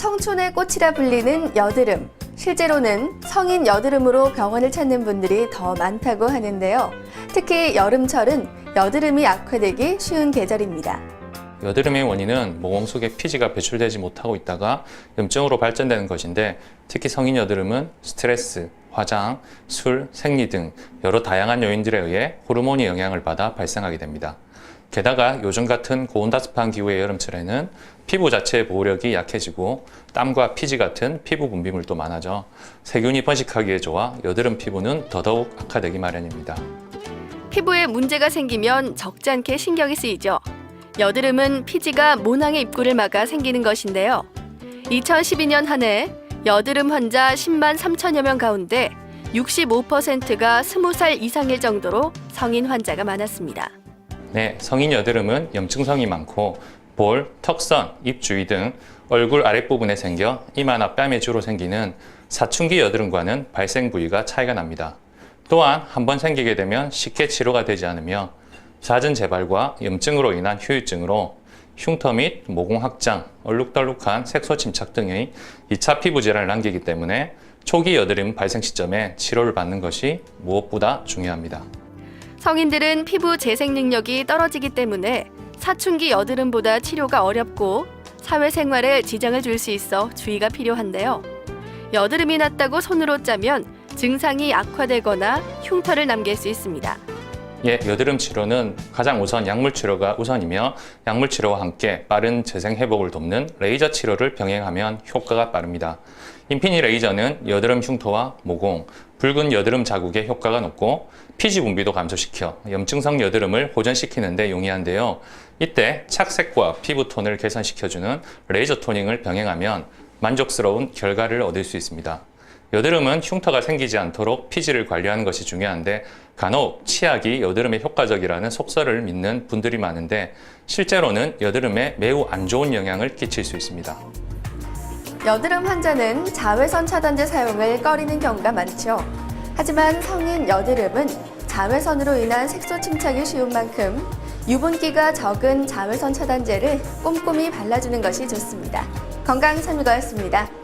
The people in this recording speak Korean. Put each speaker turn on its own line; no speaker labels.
천국의 꽃이라 불리는 여드름. 실제로는 성인 여드름으로 병원을 찾는 분들이 더 많다고 하는데요. 특히 여름철은 여드름이 악화되기 쉬운 계절입니다.
여드름의 원인은 모공 속에 피지가 배출되지 못하고 있다가 염증으로 발전되는 것인데 특히 성인 여드름은 스트레스, 화장, 술, 생리 등 여러 다양한 요인들에 의해 호르몬이 영향을 받아 발생하게 됩니다. 게다가 요즘 같은 고온다습한 기후의 여름철에는 피부 자체의 보호력이 약해지고 땀과 피지 같은 피부 분비물도 많아져 세균이 번식하기에 좋아 여드름 피부는 더더욱 악화되기 마련입니다.
피부에 문제가 생기면 적지 않게 신경이 쓰이죠. 여드름은 피지가 모낭의 입구를 막아 생기는 것인데요. 2012년 한 해 여드름 환자 10만 3천여 명 가운데 65%가 20살 이상일 정도로 성인 환자가 많았습니다.
네, 성인 여드름은 염증성이 많고 볼, 턱선, 입 주위 등 얼굴 아랫부분에 생겨 이마나 뺨에 주로 생기는 사춘기 여드름과는 발생 부위가 차이가 납니다. 또한 한 번 생기게 되면 쉽게 치료가 되지 않으며 잦은 재발과 염증으로 인한 후유증으로 흉터 및 모공 확장, 얼룩덜룩한 색소 침착 등의 2차 피부 질환을 남기기 때문에 초기 여드름 발생 시점에 치료를 받는 것이 무엇보다 중요합니다.
성인들은 피부 재생 능력이 떨어지기 때문에 사춘기 여드름보다 치료가 어렵고 사회생활에 지장을 줄 수 있어 주의가 필요한데요. 여드름이 났다고 손으로 짜면 증상이 악화되거나 흉터를 남길 수 있습니다.
예, 여드름 치료는 가장 우선 약물 치료가 우선이며 약물 치료와 함께 빠른 재생 회복을 돕는 레이저 치료를 병행하면 효과가 빠릅니다. 인피니 레이저는 여드름 흉터와 모공, 붉은 여드름 자국에 효과가 높고 피지 분비도 감소시켜 염증성 여드름을 호전시키는 데 용이한데요. 이때 착색과 피부 톤을 개선시켜주는 레이저 토닝을 병행하면 만족스러운 결과를 얻을 수 있습니다. 여드름은 흉터가 생기지 않도록 피지를 관리하는 것이 중요한데 간혹 치약이 여드름에 효과적이라는 속설을 믿는 분들이 많은데 실제로는 여드름에 매우 안 좋은 영향을 끼칠 수 있습니다.
여드름 환자는 자외선 차단제 사용을 꺼리는 경우가 많죠. 하지만 성인 여드름은 자외선으로 인한 색소 침착이 쉬운 만큼 유분기가 적은 자외선 차단제를 꼼꼼히 발라주는 것이 좋습니다. 건강365였습니다.